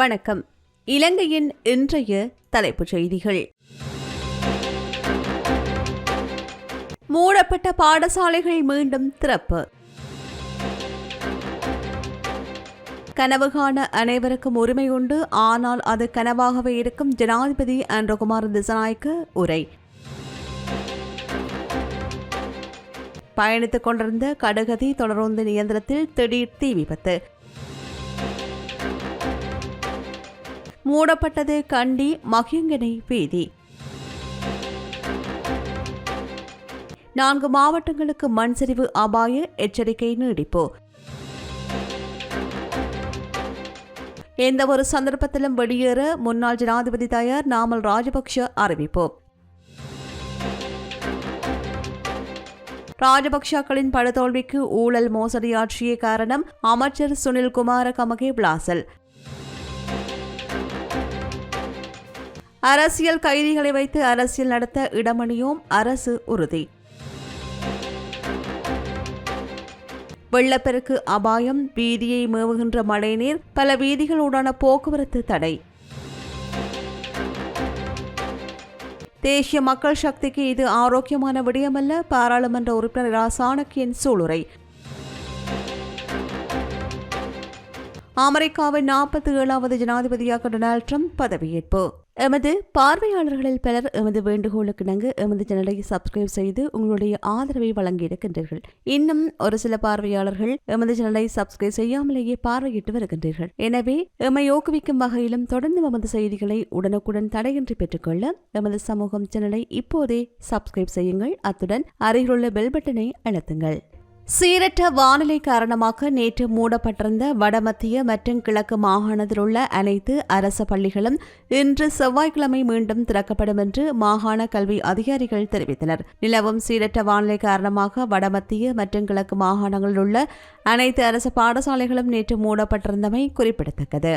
வணக்கம். இலங்கையின் இன்றைய தலைப்புச் செய்திகள். மூடப்பட்ட பாடசாலைகள் மீண்டும் திறப்பு. கனவு காண அனைவருக்கும் உரிமை உண்டு. ஆனால் அது கனவாகவே இருக்கும். ஜனாதிபதி அன்றகுமார் திசநாயக்க உரை. பயணித்துக் கொண்டிருந்த கடுகதி தொடர்ந்து இயந்திரத்தில் திடீர் தீ விபத்து. மூடப்பட்டது கண்டி மகியங்கனை வீதி நான்கு மாவட்டங்களுக்கு மண் சரிவு அபாய எச்சரிக்கை நீடிப்பு. ஒரு சந்தர்ப்பத்திலும் வெளியேற முன்னாள் ஜனாதிபதி தயார் நாமல் ராஜபக்ஷ அறிவிப்பு. ராஜபக்ஷக்களின் படுதோல்விக்கு ஊழல் மோசடியாற்றிய காரணம் அமைச்சர் சுனில் குமார கமகே பிளாசல். அரசியல் கைதிகளை வைத்து அரசியல் நடத்த இடமணியோம் அரசு உறுதி. வெள்ளப்பெருக்கு அபாயம் வீதியை மேவுகின்ற மழைநீர் பல வீதிகளூடான போக்குவரத்து தடை. தேசிய மக்கள் சக்திக்கு இது ஆரோக்கியமான விடயமல்ல பாராளுமன்ற உறுப்பினர் ரா சாணக்கியன் சூளுரை. அமெரிக்காவின் நாற்பத்தி ஏழாவது ஜனாதிபதியாக டொனால்ட் ட்ரம்ப் பதவியேற்பு. எமது பார்வையாளர்களில் பலர் எமது வேண்டுகோளுக்கு இணங்க எமது சேனலை சப்ஸ்கிரைப் செய்து உங்களுடைய ஆதரவை வழங்கியிருக்கின்றீர்கள் இன்னும் ஒரு சில பார்வையாளர்கள் எமது சேனலை சப்ஸ்கிரைப் செய்யாமலேயே பார்வையிட்டு வருகின்றீர்கள். எனவே எம்மை ஊக்குவிக்கும் வகையிலும் தொடர்ந்து எமது செய்திகளை உடனுக்குடன் தடையின்றி பெற்றுக்கொள்ள எமது சமூகம் சேனலை இப்போதே சப்ஸ்கிரைப் செய்யுங்கள். அத்துடன் அருகிலுள்ள பெல் பட்டனை அழுத்துங்கள். சீரற்ற வானிலை காரணமாக நேற்று மூடப்பட்டிருந்த வடமத்திய மற்றும் கிழக்கு மாகாணத்தில் உள்ள அனைத்து அரச பள்ளிகளும் இன்று செவ்வாய்க்கிழமை மீண்டும் திறக்கப்படும் என்று மாகாண கல்வி அதிகாரிகள் தெரிவித்தனர். நிலவும் சீரற்ற வானிலை காரணமாக வடமத்திய மற்றும் கிழக்கு மாகாணங்களில் உள்ள அனைத்து அரசு பாடசாலைகளும் நேற்று மூடப்பட்டிருந்தமை குறிப்பிடத்தக்கது.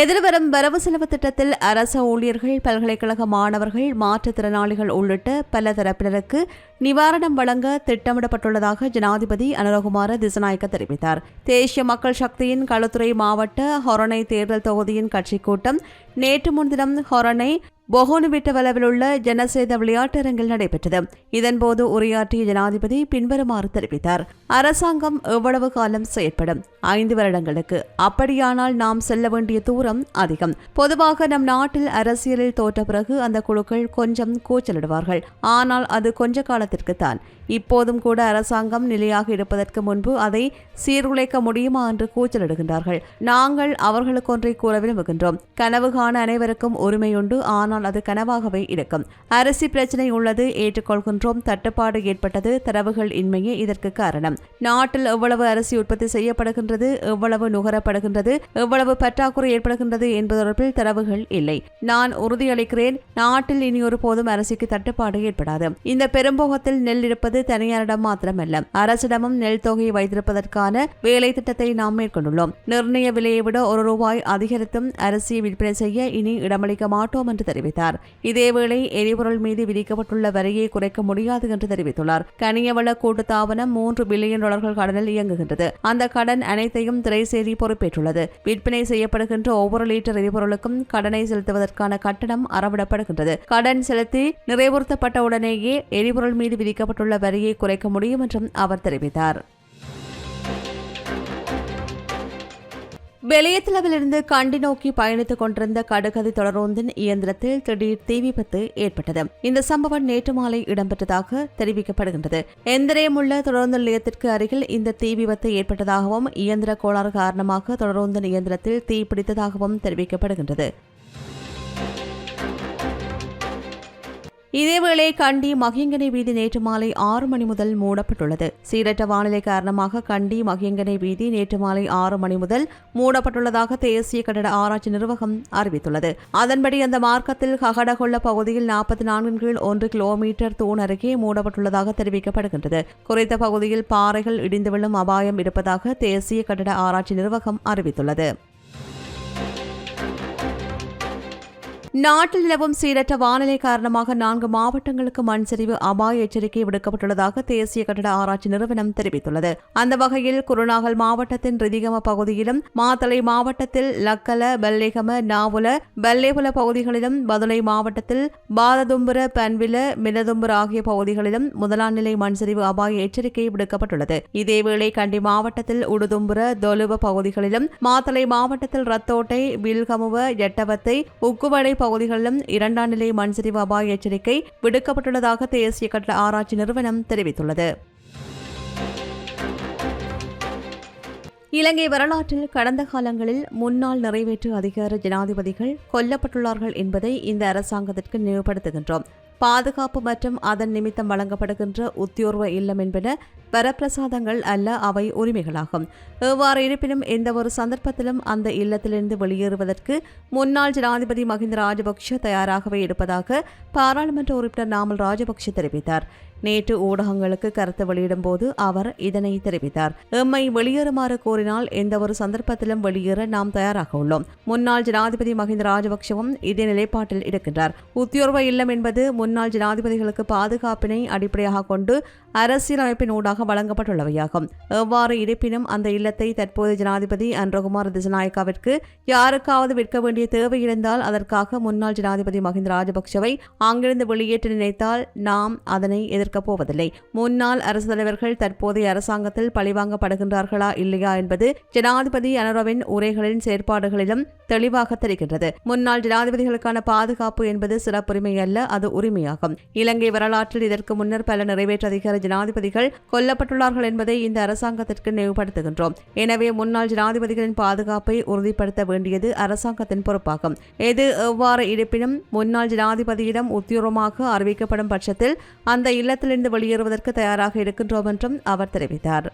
எதிர்வரும் வரவு செலவு திட்டத்தில் அரச ஊழியர்கள் பல்கலைக்கழக மாணவர்கள் மாற்றுத்திறனாளிகள் உள்ளிட்ட பல தரப்பினருக்கு நிவாரணம் வழங்க திட்டமிடப்பட்டுள்ளதாக ஜனாதிபதி அனுரகுமார திசநாயக்க தெரிவித்தார். தேசிய மக்கள் சக்தியின் களுத்துறை மாவட்ட ஹொரணை தேர்தல் தொகுதியின் கட்சிக் கூட்டம் நேற்று முன்தினம் ஹொரணை பொகோனுவிட்டவளவில் உள்ள ஜனசேத விளையாட்டரங்கில் நடைபெற்றது. இதன்போது உரையாற்றிய ஜனாதிபதி பின்வருமாறு தெரிவித்தார். அரசாங்கம் எவ்வளவு காலம் செயற்படும்? ஐந்து வருடங்களுக்கு அப்படியானால் நாம் செல்ல வேண்டிய தூரம் அதிகம். பொதுவாக நம் நாட்டில் அரசியலில் தோற்ற பிறகு அந்த குழுக்கள் கொஞ்சம் கூச்சலிடுவார்கள். ஆனால் அது கொஞ்ச காலத்திற்கு தான் இப்போதும் கூட அரசாங்கம் நிலையாக இருப்பதற்கு முன்பு அதை சீர்குலைக்க முடியுமா என்று கூச்சலிடுகின்றார்கள். நாங்கள் அவர்களுக்கு ஒன்றை கூற விரும்புகின்றோம். கனவு காண அனைவருக்கும் உரிமையுண்டு. ஆனால் அது கனவாகவே இருக்கும். அரிசி பிரச்சனை உள்ளது ஏற்றுக்கொள்கின்றோம். தட்டுப்பாடு ஏற்பட்டது. தரவுகள் இன்மையே இதற்கு காரணம். நாட்டில் எவ்வளவு அரிசி உற்பத்தி செய்யப்படுகின்றது? எவ்வளவு நுகரப்படுகின்றது? எவ்வளவு பற்றாக்குறை ஏற்படுகின்றது என்பது தொடர்பில் தரவுகள் இல்லை. நான் உறுதியளிக்கிறேன். நாட்டில் இனி ஒரு போதும் அரிசிக்கு தட்டுப்பாடு ஏற்படாது. இந்த பெரும்போகத்தில் நெல் இருப்பது தனியாரிடம் மாத்திரமல்ல. அரசிடமும் நெல் தொகையை வைத்திருப்பதற்கான வேலை திட்டத்தை நாம் மேற்கொண்டுள்ளோம். நிர்ணய விலையை விட ஒரு ரூபாய் அதிகரித்தும் அரிசியை விற்பனை செய்ய இனி இடமளிக்க மாட்டோம் என்று தெரிவித்தார். இதேவேளை எரிபொருள் மீது விதிக்கப்பட்டுள்ள வரியை குறைக்க முடியாது என்று தெரிவித்துள்ளார். கனியவள கூட்டுத்தாபனம் மூன்று பில்லியன் டாலர்கள் கடனில் இயங்குகின்றது. அந்த கடன் அனைத்தையும் திரைசேரி பொறுப்பேற்றுள்ளது. விற்பனை செய்யப்படுகின்ற ஒவ்வொரு லிட்டர் எரிபொருளுக்கும் கடனை செலுத்துவதற்கான கட்டணம் அறவிடப்படுகின்றது. கடன் செலுத்தி நிறைவுறுத்தப்பட்ட உடனேயே எரிபொருள் மீது விதிக்கப்பட்டுள்ள வரியை குறைக்க முடியும் என்றும் அவர் தெரிவித்தார். வெளியத்தளவிலிருந்து கண்டி நோக்கி பயணித்துக் கொண்டிருந்த கடுகதி தொடரோந்தின் இயந்திரத்தில் திடீர் தீ விபத்து ஏற்பட்டது. இந்த சம்பவம் நேற்று மாலை இடம்பெற்றதாக தெரிவிக்கப்படுகின்றது. எந்திரயமுள்ள தொடருந்து நிலையத்திற்கு அருகில் இந்த தீ விபத்து ஏற்பட்டதாகவும் இயந்திர கோளாறு காரணமாக தொடரோந்தின் இயந்திரத்தில் தீ பிடித்ததாகவும் தெரிவிக்கப்படுகின்றது. இதேவேளை கண்டி மகியங்கனை வீதி நேற்று மாலை ஆறு மணி முதல் மூடப்பட்டுள்ளது. சீரற்ற வானிலை காரணமாக கண்டி மகியங்கனை வீதி நேற்று மாலை ஆறு மணி முதல் மூடப்பட்டுள்ளதாக தேசிய கட்டட ஆராய்ச்சி நிர்வாகம் அறிவித்துள்ளது. அதன்படி அந்த மார்க்கத்தில் ககடகொள்ள பகுதியில் நாற்பத்தி நான்கின் கீழ் ஒன்று கிலோமீட்டர் தூண் அருகே மூடப்பட்டுள்ளதாக தெரிவிக்கப்படுகின்றது. குறித்த பகுதியில் பாறைகள் இடிந்து விழும் அபாயம் இருப்பதாக தேசிய கட்டட ஆராய்ச்சி நிர்வாகம் அறிவித்துள்ளது. நாட்டில் நிலவும் சீரற்ற வானிலை காரணமாக நான்கு மாவட்டங்களுக்கு மண் சரிவு அபாய எச்சரிக்கை விடுக்கப்பட்டுள்ளதாக தேசிய கட்டட ஆராய்ச்சி நிறுவனம் தெரிவித்துள்ளது. அந்த வகையில் குருநாகல் மாவட்டத்தின் ரிதிகம பகுதியிலும் மாத்தளை மாவட்டத்தில் லக்கல பெல்லேகம நாவுல பெல்லேபுல பகுதிகளிலும் பதுளை மாவட்டத்தில் பாததும்புர பன்வில மினதும்புர ஆகிய பகுதிகளிலும் முதலாம் நிலை மண் சரிவு அபாய எச்சரிக்கை விடுக்கப்பட்டுள்ளது. இதேவேளை கண்டி மாவட்டத்தில் உடுதும்புர தொலுவ பகுதிகளிலும் மாத்தளை மாவட்டத்தில் ரத்தோட்டை வில்கமுவ எட்டவத்தை உக்குவடை பகுதிகளிலும் இரண்டாம் நிலை மண்சரிவு அபாய எச்சரிக்கை விடுக்கப்பட்டுள்ளதாக தேசிய கட்டட ஆராய்ச்சி நிறுவனம் தெரிவித்துள்ளது. இலங்கை வரலாற்றில் கடந்த காலங்களில் முன்னாள் நிறைவேற்று அதிகார ஜனாதிபதிகள் கொல்லப்பட்டுள்ளார்கள் என்பதை இந்த அரசாங்கத்திற்கு நினைவுபடுத்துகின்றோம். பாதுகாப்பு மற்றும் அதன் நிமித்தம் வழங்கப்படுகின்ற உத்தியோர்வ இல்லம் என்பன வரப்பிரசாதங்கள் அல்ல அவை உரிமைகளாகும். எவ்வாறு இருப்பினும் எந்தவொரு சந்தர்ப்பத்திலும் அந்த இல்லத்திலிருந்து வெளியேறுவதற்கு முன்னாள் ஜனாதிபதி மஹிந்த ராஜபக்ஷ தயாராகவே இருப்பதாக பாராளுமன்ற உறுப்பினர் நாமல் ராஜபக்ஷ தெரிவித்தார். நேற்று ஊடகங்களுக்கு கருத்து வெளியிடும் போது அவர் இதனை தெரிவித்தார். எம்மை வெளியேறுமாறு கோரினால் எந்தவொரு சந்தர்ப்பத்திலும் வெளியேற நாம் தயாராக உள்ளோம். முன்னாள் ஜனாதிபதி மஹிந்த ராஜபக்சவும் இதே நிலைப்பாட்டில் இருக்கின்றார். உத்தியோர்வ இல்லம் என்பது முன்னாள் ஜனாதிபதிகளுக்கு பாதுகாப்பினை அடிப்படையாக கொண்டு அரசியலமைப்பின் ஊடாக வழங்கப்பட்டுள்ளவையாகும். எவ்வாறு இருப்பினும் அந்த இல்லத்தை தற்போதைய ஜனாதிபதி அன்றகுமார் திசநாயக்காவிற்கு யாருக்காவது விற்க வேண்டிய தேவை இருந்தால் அதற்காக முன்னாள் ஜனாதிபதி மஹிந்த ராஜபக்சவை அங்கிருந்து வெளியேற்ற நினைத்தால் நாம் அதனை எதிர்க்கப் போவதில்லை. முன்னாள் அரசு தலைவர்கள் தற்போதைய அரசாங்கத்தில் பழிவாங்கப்படுகின்றார்களா இல்லையா என்பது ஜனாதிபதி அனுரவின் உரைகளின் செயற்பாடுகளிலும் தெளிவாக தெரிகின்றது. முன்னாள் ஜனாதிபதிகளுக்கான பாதுகாப்பு என்பது சிறப்புரிமை அல்ல அது உரிமையாகும். இலங்கை வரலாற்றில் இதற்கு முன்னர் பல நிறைவேற்ற அதிகாரி ஜனாதிபதிகள் கொல்லப்பட்டுள்ளார்கள் என்பதை இந்த அரசாங்கத்திற்கு நினைவுபடுத்துகின்றோம். எனவே முன்னாள் ஜனாதிபதிகளின் பாதுகாப்பை உறுதிப்படுத்த வேண்டியது அரசாங்கத்தின் பொறுப்பாகும். எது எவ்வாறு இருப்பினும் முன்னாள் ஜனாதிபதியிடம் உத்தியோகமாக அறிவிக்கப்படும் பட்சத்தில் அந்த இல்லத்திலிருந்து வெளியேறுவதற்கு தயாராக இருக்கின்றோம் என்றும் அவர் தெரிவித்தார்.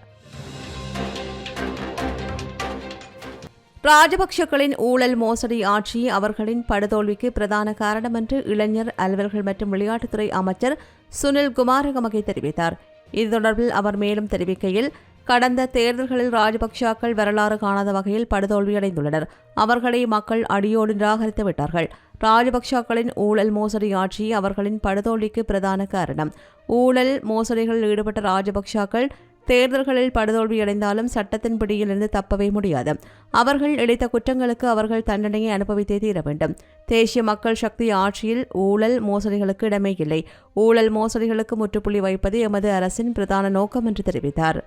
ராஜபக்சக்களின் ஊழல் மோசடி ஆட்சி அவர்களின் படுதோல்விக்கு பிரதான காரணம் என்று இளைஞர் அலுவல்கள் மற்றும் விளையாட்டுத்துறை அமைச்சர் சுனில் குமாரகமகை தெரிவித்தார். இது தொடர்பில் அவர் மேலும் தெரிவிக்கையில் கடந்த தேர்தல்களில் ராஜபக்சாக்கள் வரலாறு காணாத வகையில் படுதோல்வியடைந்துள்ளனர். அவர்களை மக்கள் அடியோடு நிராகரித்து விட்டார்கள். ராஜபக்சாக்களின் ஊழல் மோசடி ஆட்சி அவர்களின் படுதோல்விக்கு பிரதான காரணம். ஊழல் மோசடிகளில் ஈடுபட்ட ராஜபக்சாக்கள் தேர்தல்களில் படுதோல்வியடைந்தாலும் சட்டத்தின் பிடியிலிருந்து தப்பவே முடியாது. அவர்கள் இழைத்த குற்றங்களுக்கு அவர்கள் தண்டனையை அனுபவித்தே தீர வேண்டும். தேசிய மக்கள் சக்தி ஆட்சியில் ஊழல் மோசடிகளுக்கு இடமே இல்லை. ஊழல் மோசடிகளுக்கு முற்றுப்புள்ளி வைப்பது எமது அரசின் பிரதான நோக்கம் என்று தெரிவித்தார்.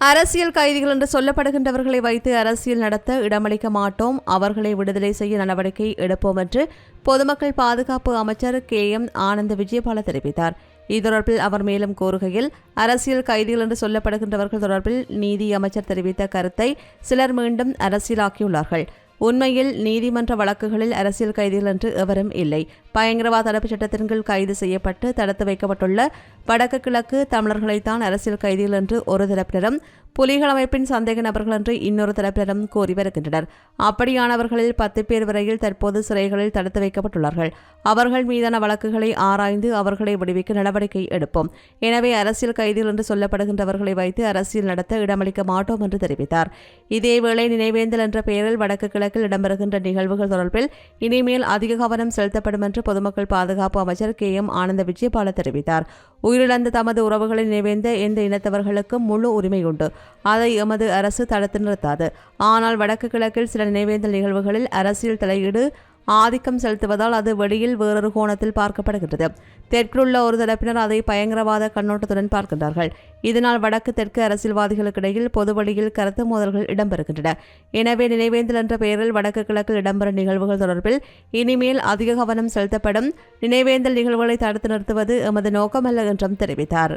அரசியல் கைதிகள் என்று சொல்லப்படுகின்றவர்களை வைத்து அரசியல் நடத்த இடமளிக்க மாட்டோம். அவர்களை விடுதலை செய்ய நடவடிக்கை எடுப்போம் என்று பொதுமக்கள் பாதுகாப்பு அமைச்சர் கே. எம். ஆனந்த விஜயபால தெரிவித்தார். இது தொடர்பில் அவர் மேலும் கூறுகையில் அரசியல் கைதிகள் என்று சொல்லப்படுகின்றவர்கள் தொடர்பில் நீதி அமைச்சர் தெரிவித்த கருத்தை சிலர் மீண்டும் அரசியலாக்கியுள்ளார்கள். உண்மையில் நீதிமன்ற வழக்குகளில் அரசியல் கைதிகள் என்று எவரும் இல்லை. பயங்கரவாத தடுப்புச் சட்டத்தின் கீழ் கைது செய்யப்பட்டு தடுத்து வைக்கப்பட்டுள்ள வடக்கு கிழக்கு தமிழர்களைத்தான் அரசியல் கைதிகள் என்று ஒரு தரப்பினரும் புலிகள் அமைப்பின் சந்தேக நபர்கள் என்று இன்னொரு தரப்பினரும் கூறி வருகின்றனர். அப்படியானவர்களில் பத்து பேர் வரையில் தற்போது சிறைகளில் தடுத்து வைக்கப்பட்டுள்ளார்கள். அவர்கள் மீதான வழக்குகளை ஆராய்ந்து அவர்களை விடுவிக்க நடவடிக்கை எடுப்போம். எனவே அரசியல் கைதிகள் என்று சொல்லப்படுகின்றவர்களை வைத்து அரசியல் நடத்த இடமளிக்க மாட்டோம் என்று தெரிவித்தார். இதேவேளை நினைவேந்தல் என்ற பெயரில் வடக்கு கிழக்கில் இடம்பெறுகின்ற நிகழ்வுகள் தொடர்பில் இனிமேல் அதிக கவனம் செலுத்தப்படும் என்று பொதுமக்கள் பாதுகாப்பு அமைச்சர் கே எம் ஆனந்த விஜயபால தெரிவித்தார். உயிரிழந்த தமது உறவுகளை நினைவேந்த எந்த இனத்தவர்களுக்கும் முழு உரிமை உண்டு. அதை எமது அரசு தடுத்து நிறுத்தாது. ஆனால் வடக்கு கிழக்கில் சில நினைவேந்தல் நிகழ்வுகளில் அரசியல் தலையீடு ஆதிக்கம் செலுத்துவதால் அது வெளியில் வேறொரு கோணத்தில் பார்க்கப்படுகின்றது. தெற்குள்ள ஒரு தரப்பினர் அதை பயங்கரவாத கண்ணோட்டத்துடன் பார்க்கின்றார்கள். இதனால் வடக்கு தெற்கு அரசியல்வாதிகளுக்கிடையில் பொதுவழியில் கருத்து மோதல்கள் இடம்பெறுகின்றன. எனவே நினைவேந்தல் என்ற பெயரில் வடக்கு கிழக்கில் இடம்பெறும் நிகழ்வுகள் தொடர்பில் இனிமேல் அதிக கவனம் செலுத்தப்படும் நினைவேந்தல் நிகழ்வுகளை தடுத்து நிறுத்துவது எமது நோக்கமல்ல என்றும் தெரிவித்தார்.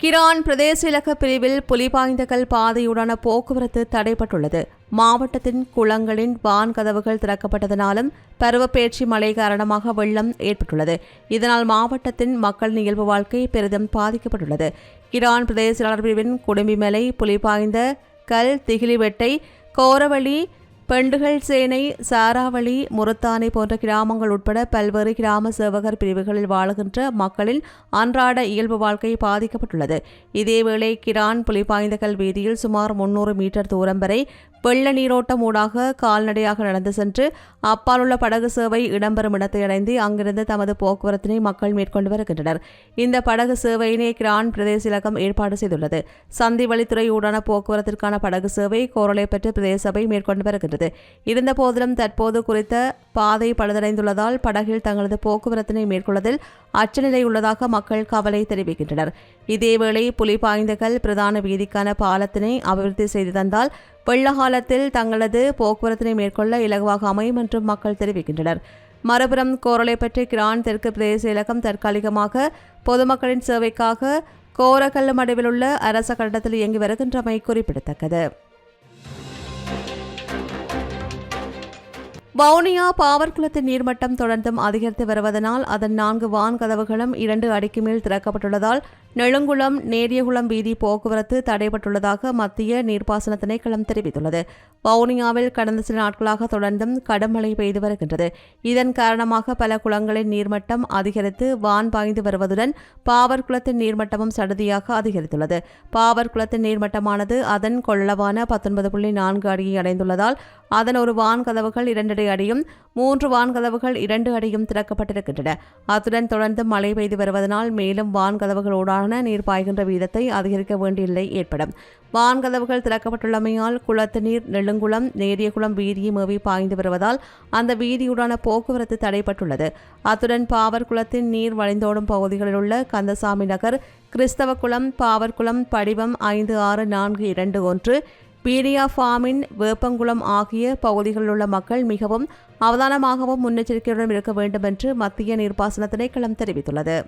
கிரான் பிரதேச இலக்க பிரிவில் புலிபாய்ந்தகல் பாதையுடான போக்குவரத்து தடைப்பட்டுள்ளது மாவட்டத்தின் குளங்களின் வான் கதவுகள் திறக்கப்பட்டதனாலும் பருவப்பேட்சி மழை காரணமாக வெள்ளம் ஏற்பட்டுள்ளது. இதனால் மாவட்டத்தின் மக்கள் இயல்பு வாழ்க்கை பெரிதும் பாதிக்கப்பட்டுள்ளது. கிரான் பிரதேச பிரிவின் குடும்பிமலை புலிபாய்ந்த கல் திகிலிவெட்டை கோரவழி பெண்டுகள் சேனை சாராவளி முரத்தானை போன்ற கிராமங்கள் உட்பட பல்வேறு கிராம சேவகர் பிரிவுகளில் வாழுகின்ற மக்களின் அன்றாட இயல்பு வாழ்க்கை பாதிக்கப்பட்டுள்ளது. இதேவேளை கிரான் புலிபாய்ந்தகல் வீதியில் சுமார் முன்னூறு மீட்டர் தூரம் வரை வெள்ள நீரோட்டம் ஊடாக கால்நடையாக நடந்து சென்று அப்பால் உள்ள படகு சேவை இடம்பெறும் இடத்தை அடைந்து அங்கிருந்து தமது போக்குவரத்தினை மக்கள் மேற்கொண்டு வருகின்றனர். இந்த படகு சேவையினை கிரான் பிரதேச இலக்கம் ஏற்பாடு செய்துள்ளது. சந்தி வழித்துறையூடான போக்குவரத்திற்கான படகு சேவை கோரளைப்பற்று பிரதேச சபை மேற்கொண்டு வருகின்றனர் இருந்த போதிலும் தற்போது குறித்த பாதை பழுதடைந்துள்ளதால் படகில் தங்களது போக்குவரத்தினை மேற்கொள்வதில் அச்சநிலை உள்ளதாக மக்கள் கவலை தெரிவிக்கின்றனர். இதேவேளை புலிபாய்ந்தகல் பிரதான வீதிக்கான பாலத்தினை அபிவிருத்தி செய்து தந்தால் வெள்ள காலத்தில் தங்களது போக்குவரத்தினை மேற்கொள்ள இலகுவாக அமையும் என்றும் மக்கள் தெரிவிக்கின்றனர். மறுபுறம் கோரளைப்பற்றி கிரான் தெற்கு பிரதேச இலக்கம் தற்காலிகமாக பொதுமக்களின் சேவைக்காக கோரக்கல்ல உள்ள அரச கட்டடத்தில் இயங்கி வருகின்றமை குறிப்பிடத்தக்கது. வவுனியா பாவர்குளத்து நீர்மட்டம் தொடர்ந்தும் அதிகரித்து வருவதனால் அதன் நான்கு வான் கதவுகளும் இரண்டு அடிக்கு மேல் திறக்கப்பட்டுள்ளதால் நெழுங்குளம் நேரியகுளம் வீதி போக்குவரத்து தடைபட்டுள்ளதாக மத்திய நீர்ப்பாசன திணைக்களம் தெரிவித்துள்ளது. வவுனியாவில் கடந்த சில நாட்களாக தொடர்ந்தும் கடும் மழை பெய்து வருகின்றது. இதன் காரணமாக பல குளங்களின் நீர்மட்டம் அதிகரித்து வான் பாய்ந்து வருவதுடன் பாவர்குளத்தின் நீர்மட்டமும் சடுதியாக அதிகரித்துள்ளது. பாவர்குளத்தின் நீர்மட்டமானது அதன் கொள்ளவான பத்தொன்பது புள்ளி நான்கு அடியை அடைந்துள்ளதால் அதன் ஒரு வான் கதவுகள் இரண்டடி அடியும் மூன்று வான்கதவுகள் இரண்டு அடியும் திறக்கப்பட்டிருக்கின்றன. அத்துடன் தொடர்ந்து மழை பெய்து வருவதனால் மேலும் வான்கதவுகளோடான நீர் பாய்கின்ற வீதத்தை அதிகரிக்க வேண்டிய நிலை ஏற்படும். வான்கதவுகள் திறக்கப்பட்டுள்ளமையால் குளத்து நீர் நெடுங்குளம் நேரியகுளம் வீதியை மேவி பாய்ந்து வருவதால் அந்த வீதியுடான போக்குவரத்து தடைப்பட்டுள்ளது அத்துடன் பாவர் குளத்தின் நீர் வழிந்தோடும் பகுதிகளில் உள்ள கந்தசாமி நகர் கிறிஸ்தவ குளம் பாவர்குளம் படிவம் ஐந்து ஆறு நான்கு இரண்டு ஒன்று பீடியா ஃபார்மின் வேப்பங்குளம் ஆகிய பகுதிகளில் உள்ள மக்கள் மிகவும் அவதானமாகவும் முன்னெச்சரிக்கையுடன் இருக்க வேண்டும் என்று மத்திய நீர்ப்பாசன திணைக்களம் தெரிவித்துள்ளது.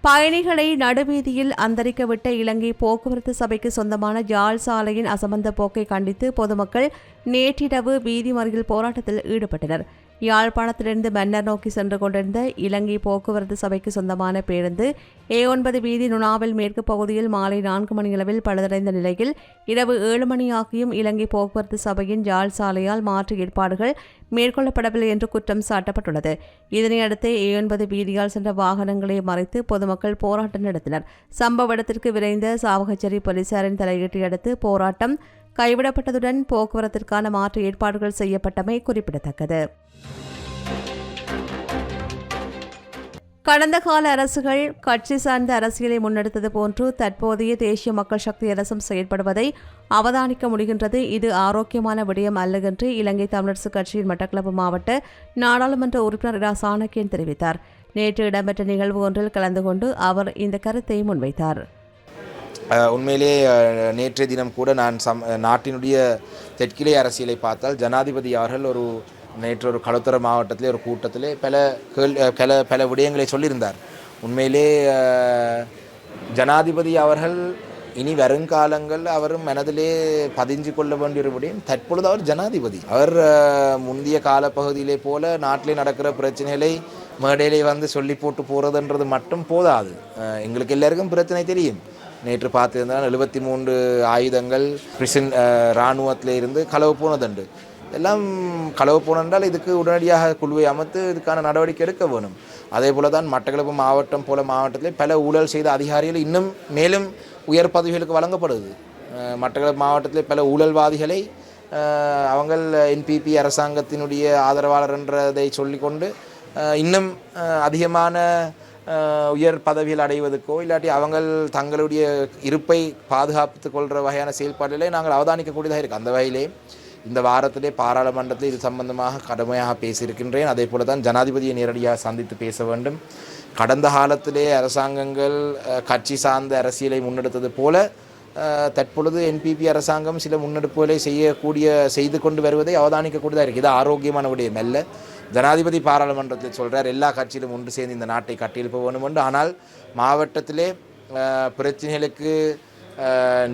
பயணிகளை நடுவீதியில் அந்தரிக்கவிட்ட இலங்கை போக்குவரத்து சபைக்கு சொந்தமான ஜால் சாலையின் அசம்பந்த போக்கை கண்டித்து பொதுமக்கள் நேற்றிரவு வீதி மறியல் போராட்டத்தில் ஈடுபட்டனர். யாழ்ப்பாணத்திலிருந்து மன்னர் நோக்கி சென்று கொண்டிருந்த இலங்கை போக்குவரத்து சபைக்கு சொந்தமான பேருந்து ஏ ஒன்பது வீதி நுணாவில் மேற்கு பகுதியில் மாலை நான்கு மணியளவில் பழுதடைந்த நிலையில் இரவு ஏழு மணியாகியும் இலங்கை போக்குவரத்து சபையின் யாழ் சாலையால் மாற்று ஏற்பாடுகள் மேற்கொள்ளப்படவில்லை என்று குற்றம் சாட்டப்பட்டுள்ளது. இதனையடுத்து ஏ ஒன்பது வீதியால் சென்ற வாகனங்களை மறைத்து பொதுமக்கள் போராட்டம் நடத்தினர். சம்பவ இடத்திற்கு விரைந்த சாவகச்சேரி போலீசாரின் தலையீட்டை அடுத்து போராட்டம் கைவிடப்பட்டதுடன் போக்குவரத்திற்கான மாற்று ஏற்பாடுகள் செய்யப்பட்டமை குறிப்பிடத்தக்கது. கடந்த கால அரசுகள் கட்சி சார்ந்த அரசியலை முன்னெடுத்தது போன்று தற்போதைய தேசிய மக்கள் சக்தி அரசும் செயற்படுவதை அவதானிக்க முடிகின்றது. இது ஆரோக்கியமான விடயம் அல்ல என்று இலங்கை தமிழரசு கட்சியின் மட்டக்களப்பு மாவட்ட நாடாளுமன்ற உறுப்பினர் இரா சாணக்கியன் தெரிவித்தார். நேற்று இடம்பெற்ற நிகழ்வு ஒன்றில் கலந்து கொண்டு அவர் இந்த கருத்தை முன்வைத்தார். உண்மையிலேயே உண்மையிலே நேற்றைய தினம் கூட நான் சம் நாட்டினுடைய தெற்கிலே அரசியலை பார்த்தால் ஜனாதிபதி அவர்கள் ஒரு நேற்று ஒரு களுத்துறை மாவட்டத்திலே ஒரு கூட்டத்திலே பல கேள் பல பல விடயங்களை சொல்லியிருந்தார். உண்மையிலே ஜனாதிபதி அவர்கள் இனி வருங்காலங்கள் அவரும் மனதிலே பதிஞ்சு கொள்ள வேண்டிய ஒரு தற்பொழுது அவர் ஜனாதிபதி. அவர் முந்தைய காலப்பகுதியிலே போல நாட்டிலே நடக்கிற பிரச்சனைகளை மேடையிலே வந்து சொல்லி போட்டு போகிறதுன்றது மட்டும் போதாது. எங்களுக்கு எல்லாருக்கும் பிரச்சனை தெரியும். நேற்று பார்த்திருந்தால் எழுபத்தி மூன்று ஆயுதங்கள் பிரிசன் இராணுவத்தில் இருந்து களவு போனதுண்டு. எல்லாம் களவு போனென்றால் இதுக்கு உடனடியாக குழுவை அமைத்து இதுக்கான நடவடிக்கை எடுக்க வேணும். அதே போல தான் மட்டக்களப்பு மாவட்டம் போல மாவட்டத்தில் பல ஊழல் செய்த அதிகாரிகள் இன்னும் மேலும் உயர் பதவிகளுக்கு வழங்கப்படுது. மட்டக்களப்பு மாவட்டத்தில் பல ஊழல்வாதிகளை அவங்கள் என்பிபி அரசாங்கத்தினுடைய ஆதரவாளர் என்றதை சொல்லிக்கொண்டு இன்னும் அதிகமான உயர் பதவியில் அடைவதற்கோ இல்லாட்டி அவங்கள் தங்களுடைய இருப்பை பாதுகாத்து கொள்கிற வகையான செயல்பாடுகளை நாங்கள் அவதானிக்கக்கூடியதாக இருக்குது அந்த வகையிலே இந்த வாரத்திலே பாராளுமன்றத்தில் இது சம்பந்தமாக கடுமையாக பேசியிருக்கின்றேன். அதே போல தான் ஜனாதிபதியை நேரடியாக சந்தித்து பேச வேண்டும். கடந்த காலத்திலே அரசாங்கங்கள் கட்சி சார்ந்த அரசியலை முன்னெடுத்தது போல தற்பொழுது என்பிபி அரசாங்கம் சில முன்னெடுப்புகளை செய்யக்கூடிய செய்து கொண்டு வருவதை அவதானிக்கக்கூடியதாக இருக்குது இது ஆரோக்கியமான விடயம் அல்ல ஜனாதிபதி பாராளுமன்றத்தில் சொல்கிறார் எல்லா கட்சியிலும் ஒன்று சேர்ந்து இந்த நாட்டை கட்டியெழுப்ப வேண்டும் என்று ஆனால் மாவட்டத்திலே பிரச்சனைகளுக்கு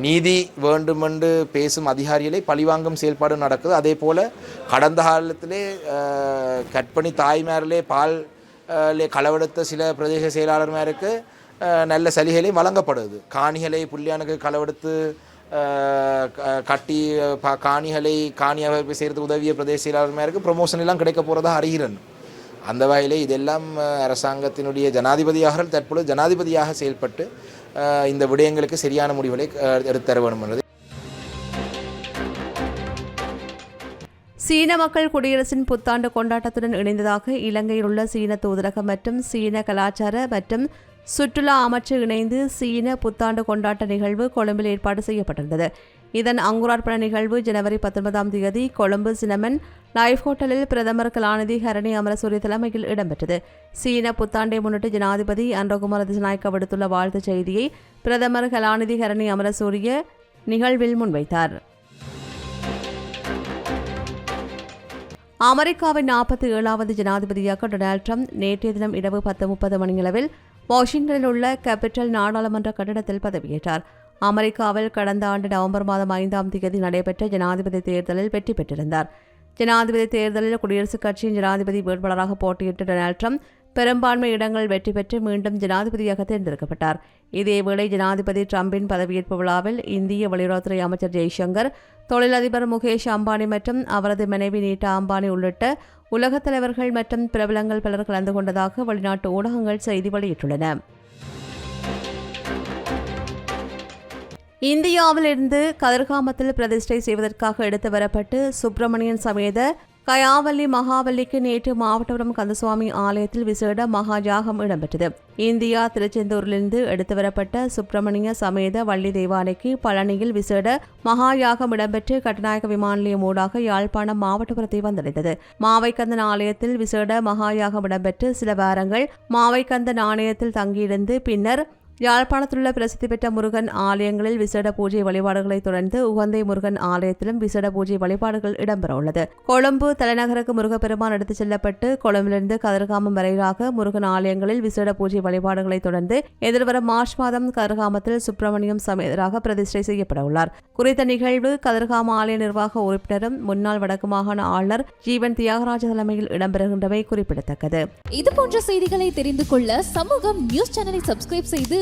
நீதி வேண்டுமென்று பேசும் அதிகாரிகளை பழிவாங்கும் செயல்பாடு நடக்குது. அதே போல் கடந்த காலத்திலே கட்பணி தாய்மாரிலே பால் களவெடுத்த சில பிரதேச செயலாளர்மாருக்கு நல்ல சலுகைகளை வழங்கப்படுது. காணிகளை புள்ளியானுக்கு களவெடுத்து கட்டி காணிகளை காணி அமைப்பு செய்கிறது உதவிய பிரதேச செயலாளர் ப்ரொமோஷன் எல்லாம் கிடைக்க போகிறதா அறிகிறன். அந்த வகையில் இதெல்லாம் அரசாங்கத்தினுடைய ஜனாதிபதியாக தற்பொழுது ஜனாதிபதியாக செயல்பட்டு இந்த விடயங்களுக்கு சரியான முடிவுகளை எடுத்து தர வேண்டும் என்றது சீன மக்கள் குடியரசின் புத்தாண்டு கொண்டாட்டத்துடன் இணைந்ததாக இலங்கையில் உள்ள சீன தூதரகம் மற்றும் சீன கலாச்சார மற்றும் சுற்றுலா அமைச்சு இணைந்து சீன புத்தாண்டு கொண்டாட்ட நிகழ்வு கொழும்பில் ஏற்பாடு செய்யப்பட்டிருந்தது. இதன் அங்குரார்ப்பண நிகழ்வு ஜனவரி பத்தொன்பதாம் தேதி கொழும்பு சினமன் லைஃப் ஹோட்டலில் பிரதமர் கலாநிதி ஹரணி அமரசூரிய தலைமையில் இடம்பெற்றது. சீன புத்தாண்டை முன்னிட்டு ஜனாதிபதி அன்றகுமார திசநாயக்க விடுத்துள்ள வாழ்த்துச் செய்தியை பிரதமர் கலாநிதி ஹரணி அமரசூரிய நிகழ்வில் முன்வைத்தார். அமெரிக்காவின் நாற்பத்தி ஏழாவது ஜனாதிபதியாக டொனால்ட் ட்ரம்ப் நேற்றைய தினம் இரவு பத்து முப்பது மணியளவில் வாஷிங்டனில் உள்ள கேபிட்டல் நாடாளுமன்ற கட்டிடத்தில் பதவியேற்றார். அமெரிக்காவில் கடந்த ஆண்டு நவம்பர் மாதம் ஐந்தாம் தேதி நடைபெற்ற ஜனாதிபதி தேர்தலில் வெற்றி பெற்றிருந்தார். ஜனாதிபதி தேர்தலில் குடியரசுக் கட்சியின் ஜனாதிபதி வேட்பாளராக போட்டியிட்ட டொனால்ட் ட்ரம்ப் பெரும்பான்மை இடங்கள் வெற்றி பெற்று மீண்டும் ஜனாதிபதியாக தேர்ந்தெடுக்கப்பட்டார். இதேவேளை ஜனாதிபதி ட்ரம்பின் பதவியேற்பு விழாவில் இந்திய வெளியுறவுத்துறை அமைச்சர் ஜெய்சங்கர் தொழிலதிபர் முகேஷ் அம்பானி மற்றும் அவரது மனைவி நீட்டா அம்பானி உள்ளிட்ட உலகத் தலைவர்கள் மற்றும் பிரபலங்கள் பலர் கலந்து கொண்டதாக வெளிநாட்டு ஊடகங்கள் செய்தி வெளியிட்டுள்ளன. இந்தியாவிலிருந்து கதிர்காமத்தில் பிரதிஷ்டை செய்வதற்காக எடுத்து வரப்பட்டு சுப்பிரமணியன் சமேத கயாவல்லி மகாவல்லிக்கு நேற்று மாவட்டபுரம் கந்தசுவாமி ஆலயத்தில் விசேட மகாஜாகம் இடம்பெற்றது இந்தியா திருச்செந்தூரிலிருந்து எடுத்து வரப்பட்ட சுப்பிரமணிய சமேத வள்ளி தேவாலைக்கு பழனியில் விசேட மகாயாகம் இடம்பெற்று கட்டநாயக விமான நிலையம் ஊடாக யாழ்ப்பாணம் மாவட்டபுரத்தை வந்தடைந்தது மாவைக்கந்தன் ஆலயத்தில் விசேட மகாயாகம் இடம்பெற்று சில வாரங்கள் மாவைக்கந்தன் ஆலயத்தில் தங்கியிருந்து பின்னர் யாழ்ப்பாணத்திலுள்ள பிரசித்தி பெற்ற முருகன் ஆலயங்களில் விசேட பூஜை வழிபாடுகளை தொடர்ந்து உகந்தை முருகன் ஆலயத்திலும் விசேட பூஜை வழிபாடுகள் இடம்பெற உள்ளது கொழும்பு தலைநகருக்கு முருகப்பெருமான் எடுத்துச் செல்லப்பட்டு கொழும்பிலிருந்து கதிர்காமம் வரையிலாக முருகன் ஆலயங்களில் விசேட பூஜை வழிபாடுகளை தொடர்ந்து எதிர்வரும் மார்ச் மாதம் கதிர்காமத்தில் சுப்பிரமணியம் சமேதராக பிரதிஷ்டை செய்யப்பட உள்ளார் குறித்த நிகழ்வு கதிர்காம ஆலய நிர்வாக உறுப்பினரும் முன்னாள் வடக்கு மாகாண ஆளுநர் ஜீவன் தியாகராஜ தலைமையில் இடம்பெறுகின்றமை குறிப்பிடத்தக்கது. இது போன்ற செய்திகளை தெரிந்து கொள்ள சமூகம் நியூஸ் சேனலை சப்ஸ்கிரைப் செய்து